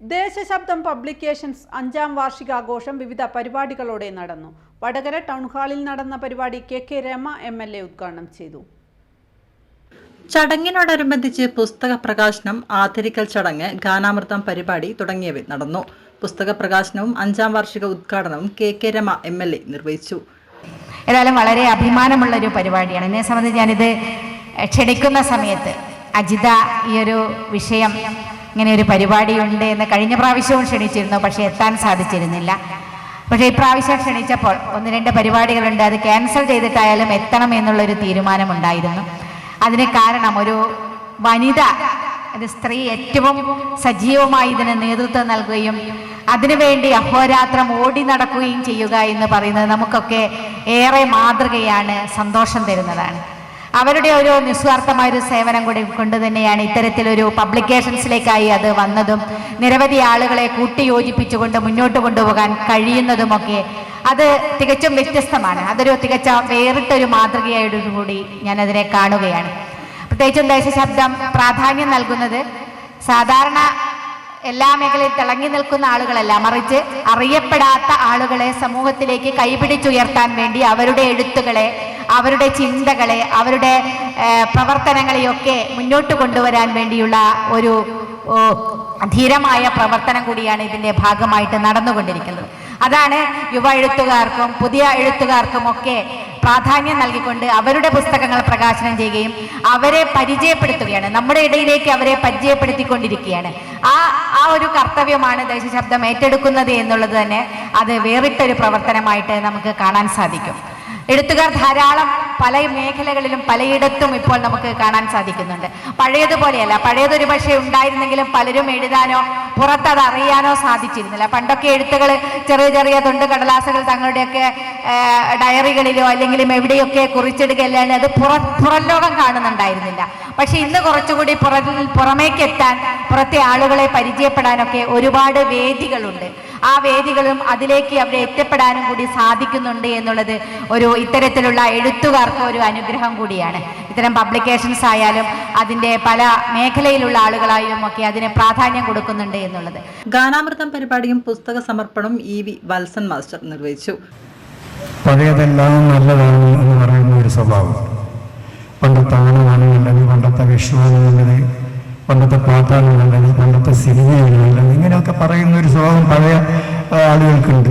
ദേശശബ്ദം publications അഞ്ചാം വാർഷികാഘോഷം വിവിധ പരിപാടികളോടെ നടന്നു. വടകര ടൗൺ ഹാളിൽ നടന്ന പരിപാടി K K Rama M L A ഉദ്ഘാടനം ചെയ്തു. ചടങ്ങിനോടനുബന്ധിച്ച് പുസ്തക പ്രകാശനം ആദരിക്കൽ ചടങ്ങ് ഗാനാമൃതം പരിപാടി തുടങ്ങിയവ നടന്നു. പുസ്തക പ്രകാശനവും അഞ്ചാം വാർഷിക ഉദ്ഘാടനവും K K Rama M L A നിർവഹിച്ചു. ഏതായാലും വളരെ അഭിമാനമുള്ള ഒരു പരിപാടിയാണ്. എന്നെ സംബന്ധിച്ച് ഞാനിത് ക്ഷണിക്കുന്ന സമയത്ത് അജിത ഈ ഒരു വിഷയം ഇങ്ങനെ ഒരു പരിപാടിയുണ്ട് എന്ന് കഴിഞ്ഞ പ്രാവശ്യവും ക്ഷണിച്ചിരുന്നു പക്ഷേ എത്താൻ സാധിച്ചിരുന്നില്ല. പക്ഷേ ഇപ്രാവശ്യം ക്ഷണിച്ചപ്പോൾ ഒന്ന് രണ്ട് പരിപാടികളുണ്ട് അത് ക്യാൻസൽ ചെയ്തിട്ടായാലും എത്തണം എന്നുള്ളൊരു തീരുമാനമുണ്ടായിരുന്നു. അതിന് കാരണം ഒരു വനിത ഒരു സ്ത്രീ ഏറ്റവും സജീവമായി ഇതിന് നേതൃത്വം നൽകുകയും അതിനുവേണ്ടി അഹോരാത്രം ഓടി നടക്കുകയും ചെയ്യുക എന്ന് പറയുന്നത് നമുക്കൊക്കെ ഏറെ മാതൃകയാണ് സന്തോഷം തരുന്നതാണ്. അവരുടെ ഒരു നിസ്വാർത്ഥമായ ഒരു സേവനം കൂടി കൊണ്ട് തന്നെയാണ് ഇത്തരത്തിലൊരു പബ്ലിക്കേഷൻസിലേക്കായി അത് വന്നതും നിരവധി ആളുകളെ കൂട്ടിയോജിപ്പിച്ചുകൊണ്ട് മുന്നോട്ട് കൊണ്ടുപോകാൻ കഴിയുന്നതുമൊക്കെ അത് തികച്ചും വ്യത്യസ്തമാണ്. അതൊരു തികച്ച വേറിട്ടൊരു മാതൃകയായിട്ട് കൂടി ഞാൻ അതിനെ കാണുകയാണ്. പ്രത്യേകിച്ചും ദേശശബ്ദം പ്രാധാന്യം നൽകുന്നത് സാധാരണ എല്ലാ മേഖലയിൽ തിളങ്ങി നിൽക്കുന്ന ആളുകളല്ല മറിച്ച് അറിയപ്പെടാത്ത ആളുകളെ സമൂഹത്തിലേക്ക് കൈപിടിച്ചുയർത്താൻ വേണ്ടി അവരുടെ എഴുത്തുകളെ അവരുടെ ചിന്തകളെ അവരുടെ പ്രവർത്തനങ്ങളെയൊക്കെ മുന്നോട്ട് കൊണ്ടുവരാൻ വേണ്ടിയുള്ള ഒരു ധീരമായ പ്രവർത്തനം കൂടിയാണ് ഇതിന്റെ ഭാഗമായിട്ട് നടന്നുകൊണ്ടിരിക്കുന്നത്. അതാണ് യുവ എഴുത്തുകാർക്കും പുതിയ എഴുത്തുകാർക്കും ഒക്കെ പ്രാധാന്യം നൽകിക്കൊണ്ട് അവരുടെ പുസ്തകങ്ങൾ പ്രകാശനം ചെയ്യുകയും അവരെ പരിചയപ്പെടുത്തുകയാണ്. നമ്മുടെ ഇടയിലേക്ക് അവരെ പരിചയപ്പെടുത്തിക്കൊണ്ടിരിക്കുകയാണ്. ആ ആ ഒരു കർത്തവ്യമാണ് ദേശശബ്ദം ഏറ്റെടുക്കുന്നത് എന്നുള്ളത് തന്നെ അത് വേറിട്ടൊരു പ്രവർത്തനമായിട്ട് നമുക്ക് കാണാൻ സാധിക്കും. എഴുത്തുകാർ ധാരാളം പല മേഖലകളിലും പലയിടത്തും ഇപ്പോൾ നമുക്ക് കാണാൻ സാധിക്കുന്നുണ്ട്. പഴയതുപോലെയല്ല പഴയതൊരു പക്ഷേ ഉണ്ടായിരുന്നെങ്കിലും പലരും എഴുതാനോ പുറത്തത് അറിയാനോ സാധിച്ചിരുന്നില്ല. പണ്ടൊക്കെ എഴുത്തുകൾ ചെറിയ ചെറിയ തൊണ്ട് കടലാസുകൾ തങ്ങളുടെയൊക്കെ ഡയറികളിലോ അല്ലെങ്കിൽ എവിടെയൊക്കെ കുറിച്ചിടുകയല്ലാണ് അത് പുറ പുറം ലോകം കാണുന്നുണ്ടായിരുന്നില്ല. പക്ഷെ ഇന്ന് കുറച്ചുകൂടി പുറ പുറമേക്കെത്താൻ പുറത്തെ ആളുകളെ പരിചയപ്പെടാനൊക്കെ ഒരുപാട് വേദികളുണ്ട്. ആ വേദികളും അതിലേക്ക് അവിടെ എത്തിപ്പെടാനും കൂടി സാധിക്കുന്നുണ്ട് എന്നുള്ളത് ഒരു ഇത്തരത്തിലുള്ള എഴുത്തുകാർക്ക് ഒരു അനുഗ്രഹം കൂടിയാണ്. ഇത്തരം പബ്ലിക്കേഷൻസ് ആയാലും അതിന്റെ പല മേഖലയിലുള്ള ആളുകളായാലും ഒക്കെ അതിന് പ്രാധാന്യം കൊടുക്കുന്നുണ്ട് എന്നുള്ളത്. ഗാനാമൃതം പരിപാടിയും പുസ്തക സമർപ്പണവും ഇ വി വത്സൻ മാസ്റ്റർ നിർവഹിച്ചു. പഴയതെല്ലാം നല്ലതാണ് എന്ന് പറയുന്ന ഒരു സ്വഭാവം. പണ്ടത്തെ ഓണമാണ് നല്ലത് പണ്ടത്തെ വിഷുവാണ് നല്ലത് പണ്ടത്തെ നല്ലത് പണ്ടത്തെ നല്ലത് ഇങ്ങനെയൊക്കെ പറയുന്ന ഒരു സ്വഭാവം പഴയ ആളുകൾക്കുണ്ട്.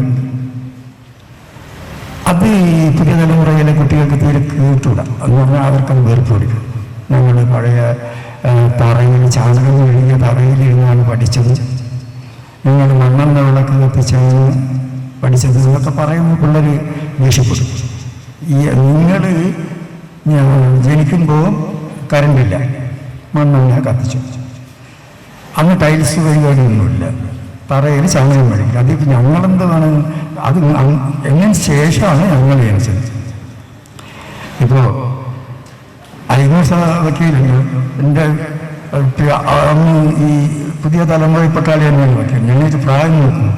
അത് ഈ പുതിയ തലമുറയിലെ കുട്ടികൾക്ക് തീരെ കേട്ടൂട. എന്ന് പറഞ്ഞാൽ അവർക്കത് വേർപ്പെടുക്കും നമ്മൾ പഴയ തറയിൽ ചാണകം കഴിഞ്ഞ തറയിലിരുന്നാണ് പഠിച്ചത്. നിങ്ങൾ മണ്ണെണ്ണ വിളക്ക് കത്തിച്ചാണ് പഠിച്ചത് എന്നൊക്കെ പറയുമ്പോൾ പിള്ളേർ ദേഷ്യപ്പെടും. ഈ നിങ്ങൾ ജനിക്കുമ്പോൾ കറണ്ടില്ല. മണ്ണെണ്ണ കത്തിച്ചു. അന്ന് ടൈൽസ് പരിപാടിയൊന്നുമില്ല. തറയിൽ ചാണകം മേടിക്കും. അതിപ്പോൾ ഞങ്ങളെന്താണ് അത് എങ്ങനെ ശേഷമാണ് ഞങ്ങൾ ജനിച്ചത് ഇപ്പോൾ അയ്യൂസ വക്കീലിന് എന്റെ അന്ന് ഈ പുതിയ തലമുറയിൽപ്പെട്ട ആളെ തന്നെയാണ് വക്കീൽ ഞങ്ങൾക്ക് പ്രായം നോക്കുന്നു.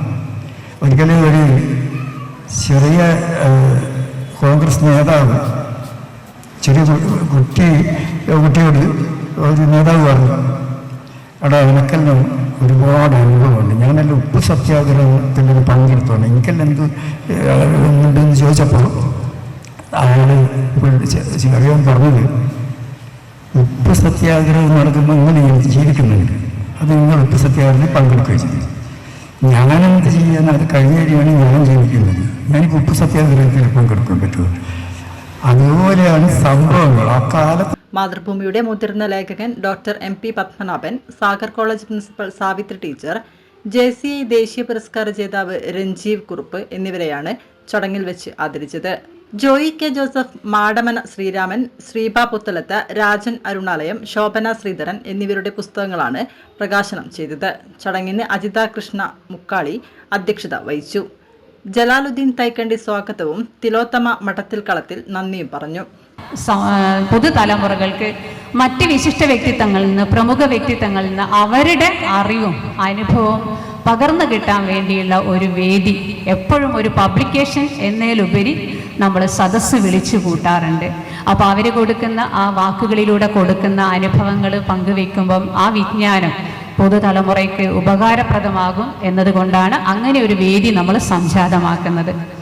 ഒരിക്കലും ഒരു ചെറിയ കോൺഗ്രസ് നേതാവ് ചെറിയ കുട്ടി കുട്ടിയോട് ഒരു നേതാവ് പറഞ്ഞു എടാ എനിക്കെല്ലാം ഒരുപാട് അനുഭവമുണ്ട്. ഞാനെല്ലാം ഉപ്പ് സത്യാഗ്രഹത്തിൽ പങ്കെടുത്തോണ്ട് എനിക്കെല്ലാം എന്ത് ഉണ്ടെന്ന് ചോദിച്ചപ്പോൾ അയാൾ അറിയാൻ പറഞ്ഞത് ഉപ്പ് സത്യാഗ്രഹം നടക്കുമ്പോൾ ഇങ്ങനെ ജീവിക്കുന്നുണ്ട്? അത് നിങ്ങൾ ഉപ്പ് സത്യാഗ്രഹത്തിൽ പങ്കെടുക്കുകയും ചെയ്തു ഞാനെന്ത് ചെയ്യാൻ അത് കഴിയാണ് ഞാൻ ജീവിക്കുന്നത്. ഞാനിപ്പോൾ ഉപ്പ് സത്യാഗ്രഹത്തിൽ പങ്കെടുക്കാൻ പറ്റുമോ അതുപോലെയാണ് സംഭവങ്ങൾ. ആ കാലത്ത് മാതൃഭൂമിയുടെ മുതിർന്ന ലേഖകൻ doctor M P Padmanabhan Sagar college principal Savitri teacher J C I ദേശീയ പുരസ്കാര ജേതാവ് രഞ്ജീവ് കുറുപ്പ് എന്നിവരെയാണ് ചടങ്ങിൽ വെച്ച് ആദരിച്ചത്. Joy K Joseph Madamana Sreeraman Sreeba Puthalath Rajan Arunalayam Shobhana Sreedharan എന്നിവരുടെ പുസ്തകങ്ങളാണ് പ്രകാശനം ചെയ്തത്. ചടങ്ങിന് അജിത കൃഷ്ണ മുക്കാളി അധ്യക്ഷത വഹിച്ചു. ജലാലുദ്ദീൻ തൈക്കണ്ടി സ്വാഗതവും തിലോത്തമ മഠത്തിൽ കളത്തിൽ നന്ദിയും പറഞ്ഞു. പുതുതലമുറകൾക്ക് മറ്റ് വിശിഷ്ട വ്യക്തിത്വങ്ങളിൽ നിന്ന് പ്രമുഖ വ്യക്തിത്വങ്ങളിൽ നിന്ന് അവരുടെ അറിവും അനുഭവവും പകർന്നു കിട്ടാൻ വേണ്ടിയുള്ള ഒരു വേദി എപ്പോഴും ഒരു പബ്ലിക്കേഷൻ എന്നതിലുപരി നമ്മൾ സദസ്സ് വിളിച്ചു കൂട്ടാറുണ്ട്. അപ്പോൾ അവർ കൊടുക്കുന്ന ആ വാക്കുകളിലൂടെ കൊടുക്കുന്ന അനുഭവങ്ങൾ പങ്കുവെക്കുമ്പം ആ വിജ്ഞാനം പുതുതലമുറയ്ക്ക് ഉപകാരപ്രദമാകും എന്നതുകൊണ്ടാണ് അങ്ങനെ ഒരു വേദി നമ്മൾ സംജാതമാക്കുന്നത്.